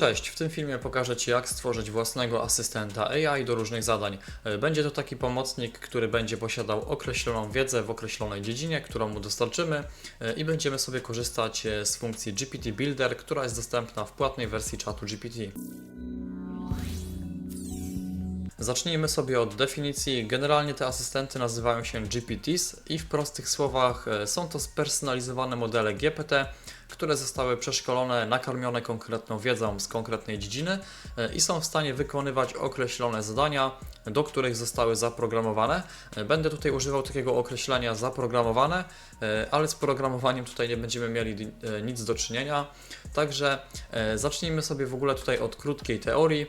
Cześć, w tym filmie pokażę Ci jak stworzyć własnego asystenta AI do różnych zadań. E, Będzie to taki pomocnik, który będzie posiadał określoną wiedzę w określonej dziedzinie, którą mu dostarczymy e, i będziemy sobie korzystać e, z funkcji GPT Builder, która jest dostępna w płatnej wersji czatu GPT. Zacznijmy sobie od definicji. Generalnie te asystenty nazywają się GPTs i w prostych słowach są to spersonalizowane modele GPT, które zostały przeszkolone, nakarmione konkretną wiedzą z konkretnej dziedziny e, i są w stanie wykonywać określone zadania, do których zostały zaprogramowane. E, Będę tutaj używał takiego określenia zaprogramowane, e, ale z programowaniem tutaj nie będziemy mieli nic do czynienia. Także zacznijmy sobie w ogóle tutaj od krótkiej teorii.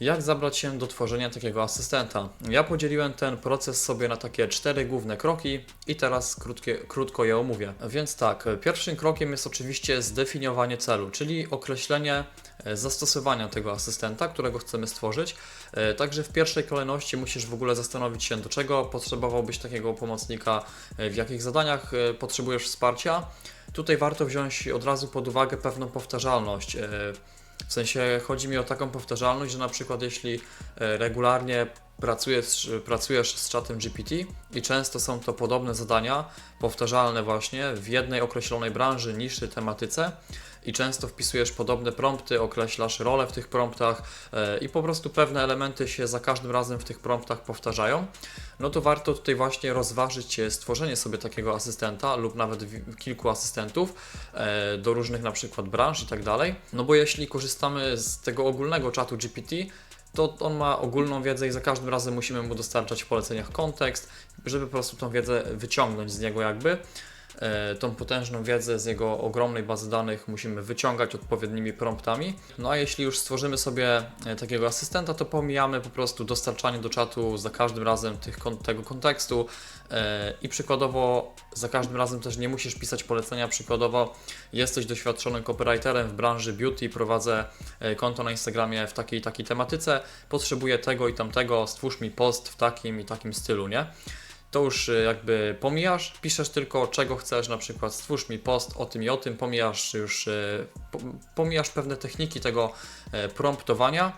Jak zabrać się do tworzenia takiego asystenta? Ja podzieliłem ten proces sobie na takie cztery główne kroki i teraz krótkie, krótko je omówię. Więc tak, pierwszym krokiem jest oczywiście zdefiniowanie celu, czyli określenie e, zastosowania tego asystenta, którego chcemy stworzyć. E, Także w pierwszej kolejności musisz w ogóle zastanowić się, do czego potrzebowałbyś takiego pomocnika, e, w jakich zadaniach potrzebujesz wsparcia. Tutaj warto wziąć od razu pod uwagę pewną powtarzalność. W sensie chodzi mi o taką powtarzalność, że na przykład jeśli e, regularnie pracujesz, pracujesz z czatem GPT i często są to podobne zadania, powtarzalne właśnie w jednej określonej branży, niszy, tematyce i często wpisujesz podobne prompty, określasz rolę w tych promptach e, i po prostu pewne elementy się za każdym razem w tych promptach powtarzają, no to warto tutaj właśnie rozważyć e, stworzenie sobie takiego asystenta lub nawet kilku asystentów e, do różnych na przykład branż i tak dalej. No bo jeśli korzystamy z tego ogólnego czatu GPT, to on ma ogólną wiedzę i za każdym razem musimy mu dostarczać w poleceniach kontekst, żeby po prostu tą wiedzę wyciągnąć z niego jakby. E, Tą potężną wiedzę z jego ogromnej bazy danych musimy wyciągać odpowiednimi promptami. No a jeśli już stworzymy sobie e, takiego asystenta, to pomijamy po prostu dostarczanie do czatu za każdym razem tych, tego kontekstu e, i przykładowo za każdym razem też nie musisz pisać polecenia. Przykładowo jesteś doświadczonym copywriterem w branży beauty, prowadzę konto na Instagramie w takiej takiej tematyce, potrzebuję tego i tamtego, stwórz mi post w takim i takim stylu, nie? To już y, jakby pomijasz, piszesz tylko czego chcesz, na przykład stwórz mi post o tym i o tym, pomijasz już, y, po- pomijasz pewne techniki tego e, promptowania,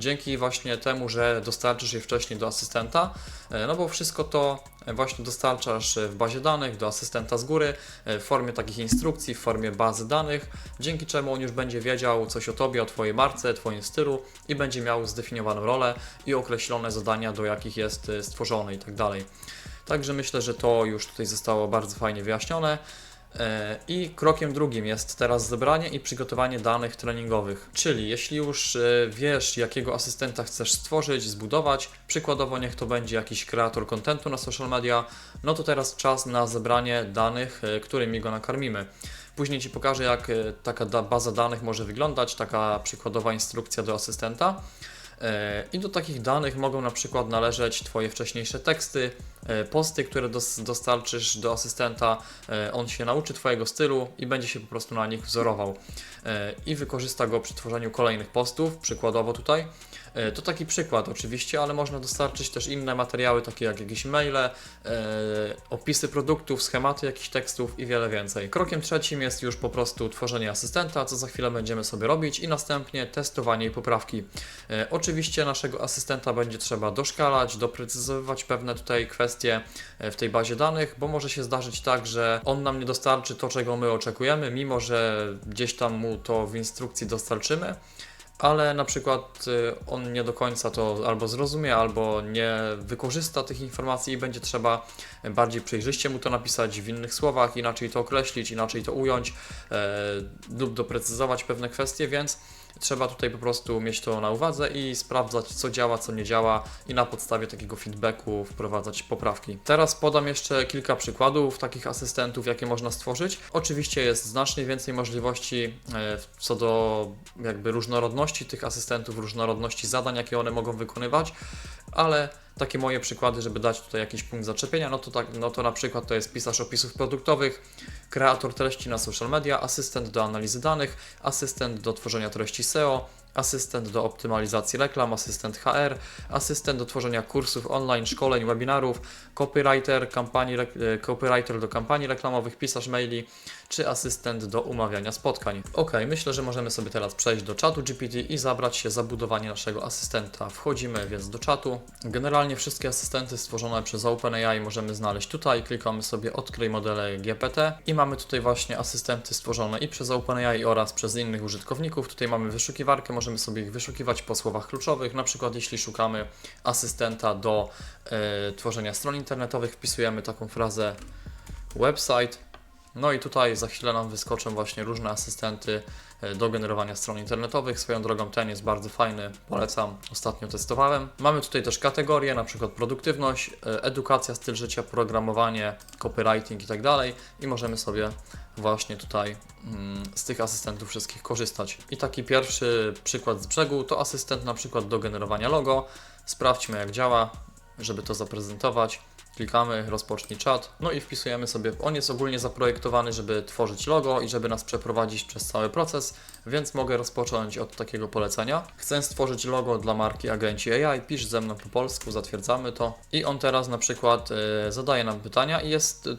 dzięki właśnie temu, że dostarczysz je wcześniej do asystenta, e, no bo wszystko to właśnie dostarczasz w bazie danych do asystenta z góry, e, w formie takich instrukcji, w formie bazy danych, dzięki czemu on już będzie wiedział coś o Tobie, o Twojej marce, Twoim stylu i będzie miał zdefiniowaną rolę i określone zadania, do jakich jest e, stworzony i tak dalej. Także myślę, że to już tutaj zostało bardzo fajnie wyjaśnione. E, I krokiem drugim jest teraz zebranie i przygotowanie danych treningowych. Czyli jeśli już e, wiesz, jakiego asystenta chcesz stworzyć, zbudować, przykładowo niech to będzie jakiś kreator kontentu na social media, no to teraz czas na zebranie danych, e, którymi go nakarmimy. Później Ci pokażę, jak taka baza danych może wyglądać, taka przykładowa instrukcja do asystenta. E, I do takich danych mogą na przykład należeć Twoje wcześniejsze teksty, e, posty, które dos- dostarczysz do asystenta. E, On się nauczy Twojego stylu i będzie się po prostu na nich wzorował. I wykorzysta go przy tworzeniu kolejnych postów, przykładowo tutaj. E, To taki przykład oczywiście, ale można dostarczyć też inne materiały, takie jak jakieś maile, e, opisy produktów, schematy jakichś tekstów i wiele więcej. Krokiem trzecim jest już po prostu tworzenie asystenta, co za chwilę będziemy sobie robić i następnie testowanie i poprawki. E, Oczywiście naszego asystenta będzie trzeba doszkalać, doprecyzowywać pewne tutaj kwestie w tej bazie danych, bo może się zdarzyć tak, że on nam nie dostarczy to, czego my oczekujemy, mimo że gdzieś tam mu to w instrukcji dostarczymy ale na przykład y, on nie do końca to albo zrozumie, albo nie wykorzysta tych informacji i będzie trzeba bardziej przejrzyście mu to napisać w innych słowach, inaczej to określić, inaczej to ująć e, lub doprecyzować pewne kwestie, więc trzeba tutaj po prostu mieć to na uwadze i sprawdzać, co działa, co nie działa i na podstawie takiego feedbacku wprowadzać poprawki. Teraz podam jeszcze kilka przykładów takich asystentów, jakie można stworzyć. Oczywiście jest znacznie więcej możliwości e, co do jakby różnorodności tych asystentów, różnorodności zadań, jakie one mogą wykonywać, ale Takie moje przykłady, żeby dać tutaj jakiś punkt zaczepienia, no to, tak, no to na przykład to jest pisarz opisów produktowych, kreator treści na social media, asystent do analizy danych, asystent do tworzenia treści SEO, asystent do optymalizacji reklam, asystent HR, asystent do tworzenia kursów online, szkoleń, webinarów, copywriter, kampanii, e, copywriter do kampanii reklamowych, pisarz maili, czy asystent do umawiania spotkań. Ok, myślę, że możemy sobie teraz przejść do czatu GPT i zabrać się za budowanie naszego asystenta. Wchodzimy więc do czatu. Generalnie wszystkie asystenty stworzone przez OpenAI możemy znaleźć tutaj. Klikamy sobie odkryj modele GPT i mamy tutaj właśnie asystenty stworzone i przez OpenAI oraz przez innych użytkowników. Tutaj mamy wyszukiwarkę, możemy sobie ich wyszukiwać po słowach kluczowych. Na przykład jeśli szukamy asystenta do e, tworzenia stron internetowych, wpisujemy taką frazę website no i tutaj za chwilę nam wyskoczą właśnie różne asystenty e, do generowania stron internetowych. Swoją drogą ten jest bardzo fajny, polecam, ostatnio testowałem. Mamy tutaj też kategorie, na przykład produktywność, e, edukacja, styl życia, programowanie, copywriting i tak dalej i możemy sobie właśnie tutaj mm, z tych asystentów wszystkich korzystać. I taki pierwszy przykład z brzegu to asystent na przykład do generowania logo. Sprawdźmy jak działa, żeby to zaprezentować. Klikamy, rozpocznij czat, no i wpisujemy sobie. On jest ogólnie zaprojektowany, żeby tworzyć logo i żeby nas przeprowadzić przez cały proces, więc mogę rozpocząć od takiego polecenia. Chcę stworzyć logo dla marki Agenci AI, pisz ze mną po polsku, zatwierdzamy to. I on teraz na przykład y, zadaje nam pytania i jest y,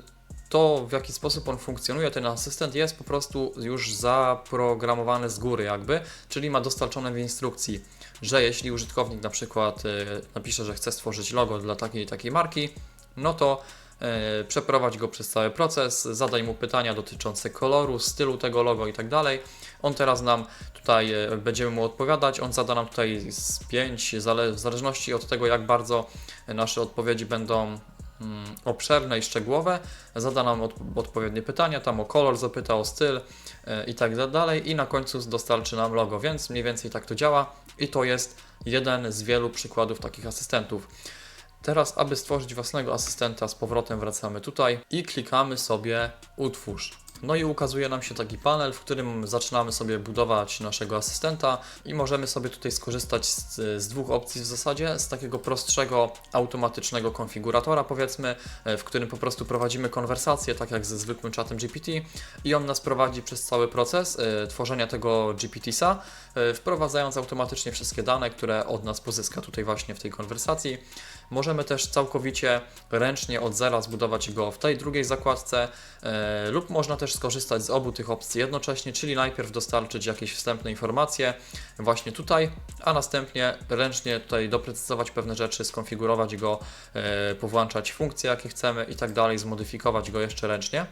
to, w jaki sposób on funkcjonuje, ten asystent jest po prostu już zaprogramowany z góry, jakby, czyli ma dostarczone w instrukcji, że jeśli użytkownik na przykład y, napisze, że chce stworzyć logo dla takiej i takiej marki, no to e, przeprowadź go przez cały proces, zadaj mu pytania dotyczące koloru, stylu tego logo i tak dalej. On teraz nam tutaj e, będziemy mu odpowiadać, on zada nam tutaj z 5, w zależności od tego jak bardzo nasze odpowiedzi będą mm, obszerne i szczegółowe, zada nam od, odpowiednie pytania, tam o kolor zapyta, o styl e, i tak dalej i na końcu dostarczy nam logo, więc mniej więcej tak to działa i to jest jeden z wielu przykładów takich asystentów. Teraz, aby stworzyć własnego asystenta, z powrotem wracamy tutaj i klikamy sobie utwórz. No i ukazuje nam się taki panel, w którym zaczynamy sobie budować naszego asystenta i możemy sobie tutaj skorzystać z, z, dwóch opcji w zasadzie, z takiego prostszego automatycznego konfiguratora powiedzmy, e, w którym po prostu prowadzimy konwersację, tak jak ze zwykłym czatem GPT i on nas prowadzi przez cały proces y, tworzenia tego GPT-sa, y, wprowadzając automatycznie wszystkie dane, które od nas pozyska tutaj właśnie w tej konwersacji. Możemy też całkowicie ręcznie od zera zbudować go w tej drugiej zakładce y, lub można też skorzystać z obu tych opcji jednocześnie, czyli najpierw dostarczyć jakieś wstępne informacje właśnie tutaj, a następnie ręcznie tutaj doprecyzować pewne rzeczy, skonfigurować go, e, powłączać funkcje jakie chcemy i tak dalej, zmodyfikować go jeszcze ręcznie.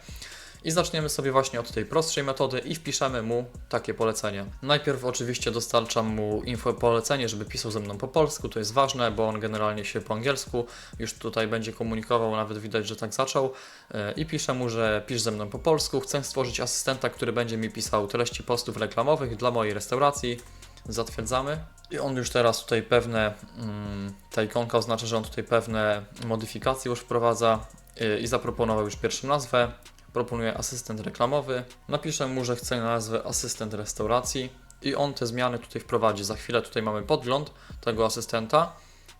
I zaczniemy sobie właśnie od tej prostszej metody i wpiszemy mu takie polecenie. Najpierw oczywiście dostarczam mu info polecenie, żeby pisał ze mną po polsku, to jest ważne, bo on generalnie się po angielsku już tutaj będzie komunikował, nawet widać, że tak zaczął. E, I piszę mu, że pisz ze mną po polsku, chcę stworzyć asystenta, który będzie mi pisał treści postów reklamowych dla mojej restauracji. Zatwierdzamy. I on już teraz tutaj pewne, mm, ta ikonka oznacza, że on tutaj pewne modyfikacje już wprowadza e, i zaproponował już pierwszą nazwę proponuję asystent reklamowy. Napiszę mu, że chcę nazwę asystent restauracji i on te zmiany tutaj wprowadzi. Za chwilę tutaj mamy podgląd tego asystenta.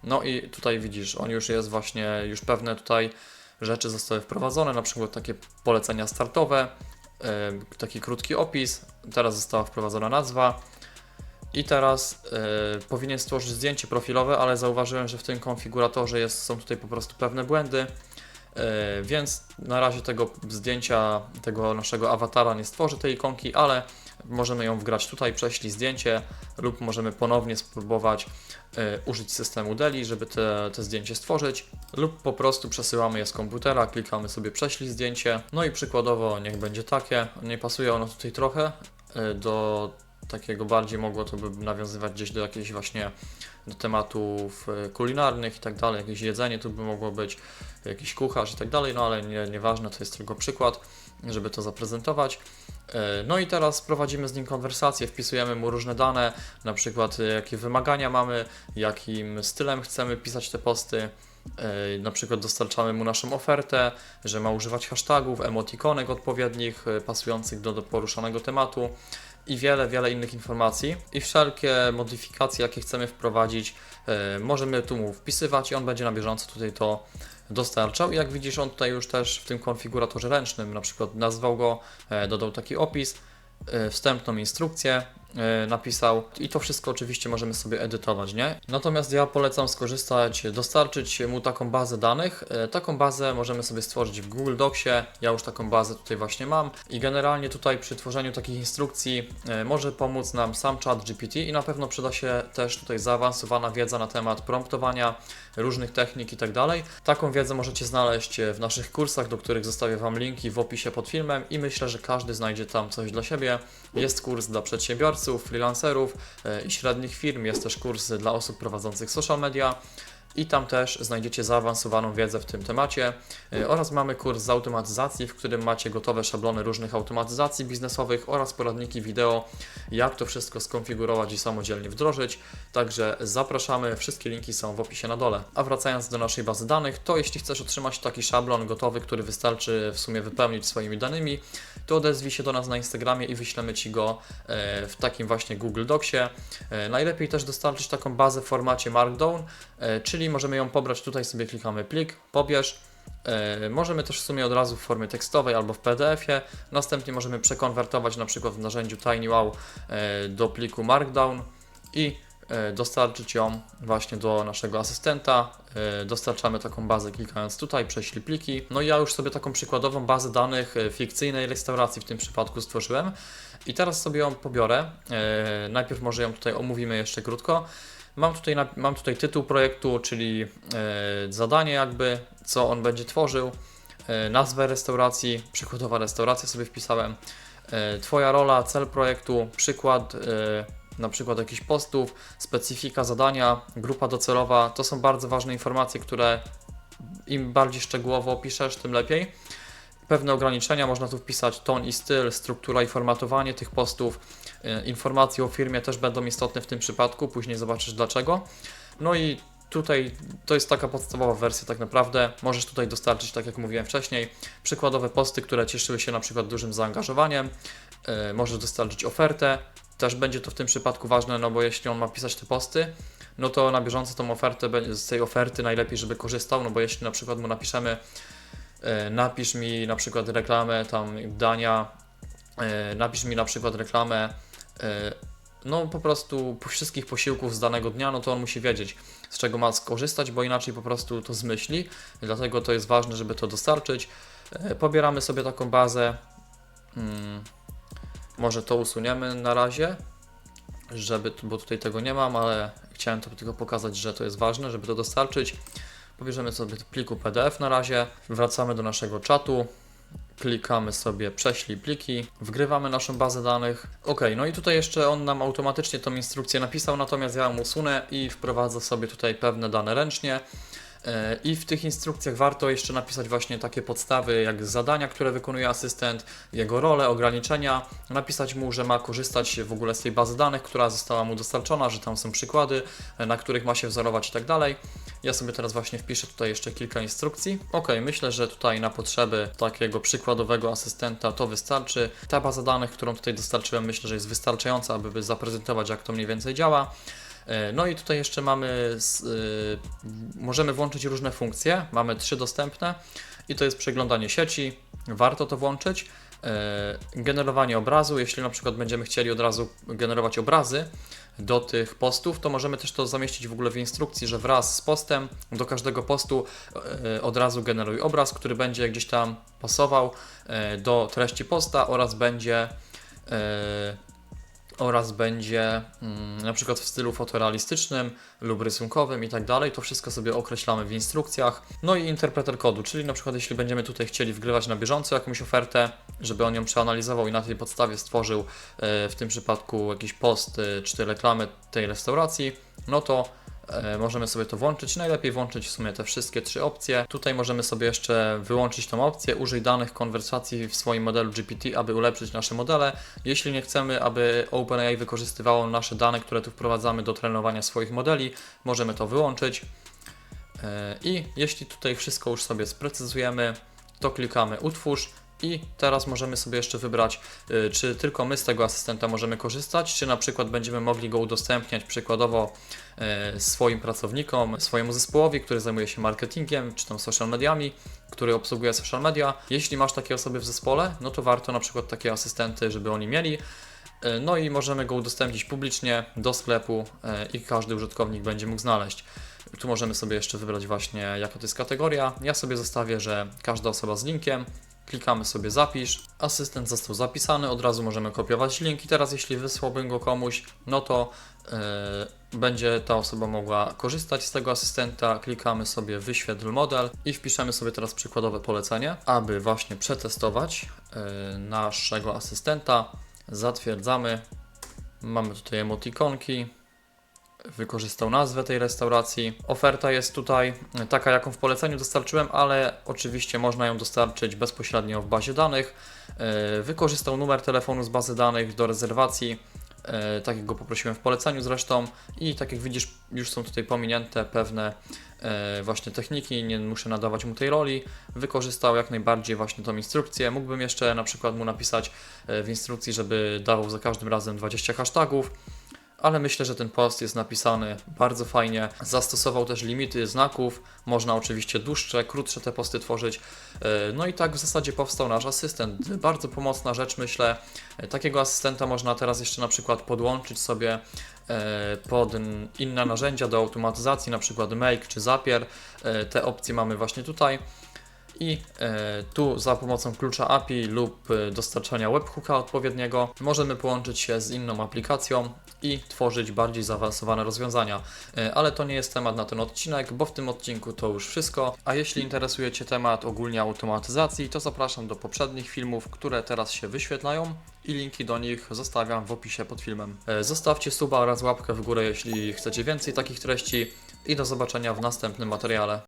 No i tutaj widzisz, on już jest właśnie, już pewne tutaj rzeczy zostały wprowadzone, na przykład takie polecenia startowe, yy, taki krótki opis, teraz została wprowadzona nazwa i teraz yy, powinien stworzyć zdjęcie profilowe, ale zauważyłem, że w tym konfiguratorze jest, są tutaj po prostu pewne błędy, E, więc na razie tego zdjęcia, tego naszego awatara nie stworzy tej ikonki, ale możemy ją wgrać tutaj, prześlij zdjęcie lub możemy ponownie spróbować e, użyć systemu DELI, żeby te, te zdjęcie stworzyć lub po prostu przesyłamy je z komputera, klikamy sobie prześlij zdjęcie, no i przykładowo niech będzie takie, nie pasuje ono tutaj trochę e, do takiego bardziej mogło to by nawiązywać gdzieś do jakiejś właśnie do tematów e, kulinarnych i tak dalej, jakieś jedzenie tu by mogło być, jakiś kucharz i tak dalej, no ale nie, nieważne, to jest tylko przykład, żeby to zaprezentować. E, no i teraz prowadzimy z nim konwersację, wpisujemy mu różne dane, na przykład e, jakie wymagania mamy, jakim stylem chcemy pisać te posty, na przykład dostarczamy mu naszą ofertę, że ma używać hashtagów, emotikonek odpowiednich, pasujących do, do poruszanego tematu i wiele, wiele innych informacji. I wszelkie modyfikacje, jakie chcemy wprowadzić, e, możemy tu mu wpisywać i on będzie na bieżąco tutaj to dostarczał. I jak widzisz, on tutaj już też w tym konfiguratorze ręcznym na przykład nazwał go, e, dodał taki opis, e, wstępną instrukcję napisał i to wszystko oczywiście możemy sobie edytować, nie? Natomiast ja polecam skorzystać, dostarczyć mu taką bazę danych. E, Taką bazę możemy sobie stworzyć w Google Docsie. Ja już taką bazę tutaj właśnie mam i generalnie tutaj przy tworzeniu takich instrukcji e, może pomóc nam sam chat GPT i na pewno przyda się też tutaj zaawansowana wiedza na temat promptowania, różnych technik i tak dalej. Taką wiedzę możecie znaleźć w naszych kursach, do których zostawię Wam linki w opisie pod filmem i myślę, że każdy znajdzie tam coś dla siebie. Jest kurs dla przedsiębiorców, freelancerów e, i średnich firm, jest też kurs dla osób prowadzących social media. I tam też znajdziecie zaawansowaną wiedzę w tym temacie. E, Oraz mamy kurs z automatyzacji, w którym macie gotowe szablony różnych automatyzacji biznesowych oraz poradniki wideo, jak to wszystko skonfigurować i samodzielnie wdrożyć. Także zapraszamy, wszystkie linki są w opisie na dole. A wracając do naszej bazy danych, to jeśli chcesz otrzymać taki szablon gotowy, który wystarczy w sumie wypełnić swoimi danymi, to odezwij się do nas na Instagramie i wyślemy Ci go e, w takim właśnie Google Docsie. E, Najlepiej też dostarczyć taką bazę w formacie Markdown, e, czyli możemy ją pobrać, tutaj sobie klikamy plik, pobierz, Możemy też w sumie od razu w formie tekstowej albo w PDF-ie. Następnie możemy przekonwertować na przykład w narzędziu TinyWow do pliku Markdown i dostarczyć ją właśnie do naszego asystenta. E, Dostarczamy taką bazę klikając tutaj, prześlij pliki. No i ja już sobie taką przykładową bazę danych e, fikcyjnej restauracji w tym przypadku stworzyłem. I teraz sobie ją pobiorę. E, Najpierw może ją tutaj omówimy jeszcze krótko. Mam tutaj, mam tutaj tytuł projektu, czyli e, zadanie jakby, co on będzie tworzył, e, nazwę restauracji, przykładowa restauracja sobie wpisałem, e, Twoja rola, cel projektu, przykład, e, na przykład jakichś postów, specyfika zadania, grupa docelowa. To są bardzo ważne informacje, które im bardziej szczegółowo opiszesz, tym lepiej. Pewne ograniczenia, można tu wpisać ton i styl, struktura i formatowanie tych postów. E, Informacje o firmie też będą istotne w tym przypadku, później zobaczysz dlaczego. No i tutaj to jest taka podstawowa wersja tak naprawdę. Możesz tutaj dostarczyć, tak jak mówiłem wcześniej, przykładowe posty, które cieszyły się na przykład dużym zaangażowaniem. E, Możesz dostarczyć ofertę. Też będzie to w tym przypadku ważne, no bo jeśli on ma pisać te posty, no to na bieżąco tą ofertę, z tej oferty najlepiej, żeby korzystał, no bo jeśli na przykład mu napiszemy e, napisz mi na przykład reklamę tam dania, e, napisz mi na przykład reklamę e, no po prostu wszystkich posiłków z danego dnia, no to on musi wiedzieć z czego ma skorzystać, bo inaczej po prostu to zmyśli. Dlatego to jest ważne, żeby to dostarczyć. Pobieramy sobie taką bazę. Mm, Może to usuniemy na razie, żeby, bo tutaj tego nie mam, ale chciałem to tylko pokazać, że to jest ważne, żeby to dostarczyć. Pobierzemy sobie pliku PDF na razie, wracamy do naszego czatu, klikamy sobie prześlij pliki, wgrywamy naszą bazę danych. Ok, no i tutaj jeszcze on nam automatycznie tą instrukcję napisał, natomiast ja ją usunę i wprowadzę sobie tutaj pewne dane ręcznie. E, I w tych instrukcjach warto jeszcze napisać właśnie takie podstawy, jak zadania, które wykonuje asystent, jego rolę, ograniczenia, napisać mu, że ma korzystać w ogóle z tej bazy danych, która została mu dostarczona, że tam są przykłady, e, na których ma się wzorować i tak dalej. Ja sobie teraz właśnie wpiszę tutaj jeszcze kilka instrukcji. Ok, myślę, że tutaj na potrzeby takiego przykładowego asystenta to wystarczy. Ta baza danych, którą tutaj dostarczyłem, myślę, że jest wystarczająca, aby zaprezentować, jak to mniej więcej działa. E, No i tutaj jeszcze mamy, y, możemy włączyć różne funkcje, mamy trzy dostępne i to jest przeglądanie sieci, warto to włączyć. E, Generowanie obrazu, jeśli na przykład będziemy chcieli od razu generować obrazy do tych postów, to możemy też to zamieścić w ogóle w instrukcji, że wraz z postem do każdego postu e, od razu generuj obraz, który będzie gdzieś tam pasował e, do treści posta oraz będzie e, oraz będzie mm, na przykład w stylu fotorealistycznym lub rysunkowym i tak dalej. To wszystko sobie określamy w instrukcjach. No i interpreter kodu, czyli na przykład jeśli będziemy tutaj chcieli wgrywać na bieżąco jakąś ofertę, żeby on ją przeanalizował i na tej podstawie stworzył e, w tym przypadku jakiś post e, czy reklamy tej restauracji, no to możemy sobie to włączyć. Najlepiej włączyć w sumie te wszystkie trzy opcje. Tutaj możemy sobie jeszcze wyłączyć tą opcję, użyj danych konwersacji w swoim modelu GPT, aby ulepszyć nasze modele. Jeśli nie chcemy, aby OpenAI wykorzystywało nasze dane, które tu wprowadzamy do trenowania swoich modeli, możemy to wyłączyć. E, I jeśli tutaj wszystko już sobie sprecyzujemy, to klikamy utwórz I teraz możemy sobie jeszcze wybrać, y, czy tylko my z tego asystenta możemy korzystać, czy na przykład będziemy mogli go udostępniać przykładowo y, swoim pracownikom, swojemu zespołowi, który zajmuje się marketingiem, czy tam social mediami, który obsługuje social media. Jeśli masz takie osoby w zespole, no to warto na przykład takie asystenty, żeby oni mieli. Y, No i możemy go udostępnić publicznie do sklepu i każdy użytkownik będzie mógł znaleźć. Tu możemy sobie jeszcze wybrać właśnie jaka to jest kategoria. Ja sobie zostawię, że każda osoba z linkiem. Klikamy sobie zapisz. Asystent został zapisany, od razu możemy kopiować link i teraz jeśli wysłałbym go komuś, no to yy, będzie ta osoba mogła korzystać z tego asystenta. Klikamy sobie wyświetl model i wpiszemy sobie teraz przykładowe polecenie, aby właśnie przetestować yy, naszego asystenta. Zatwierdzamy. Mamy tutaj emotikonki wykorzystał nazwę tej restauracji. Oferta jest tutaj taka, jaką w poleceniu dostarczyłem, ale oczywiście można ją dostarczyć bezpośrednio w bazie danych. E, Wykorzystał numer telefonu z bazy danych do rezerwacji, e, tak jak go poprosiłem w poleceniu zresztą. I tak jak widzisz, już są tutaj pominięte pewne e, właśnie techniki, nie muszę nadawać mu tej roli. Wykorzystał jak najbardziej właśnie tą instrukcję. Mógłbym jeszcze na przykład mu napisać w instrukcji, żeby dawał za każdym razem 20 hashtagów ale myślę, że ten post jest napisany bardzo fajnie. Zastosował też limity znaków, można oczywiście dłuższe, krótsze te posty tworzyć. E, No i tak w zasadzie powstał nasz asystent. Bardzo pomocna rzecz, myślę. E, Takiego asystenta można teraz jeszcze na przykład podłączyć sobie e, pod inne narzędzia do automatyzacji, na przykład Make czy Zapier. Te opcje mamy właśnie tutaj. I e, tu za pomocą klucza API lub e, dostarczania webhooka odpowiedniego możemy połączyć się z inną aplikacją i tworzyć bardziej zaawansowane rozwiązania. E, Ale to nie jest temat na ten odcinek, bo w tym odcinku to już wszystko. A jeśli interesuje Cię temat ogólnie automatyzacji, to zapraszam do poprzednich filmów, które teraz się wyświetlają i linki do nich zostawiam w opisie pod filmem. Zostawcie suba oraz łapkę w górę, jeśli chcecie więcej takich treści i do zobaczenia w następnym materiale.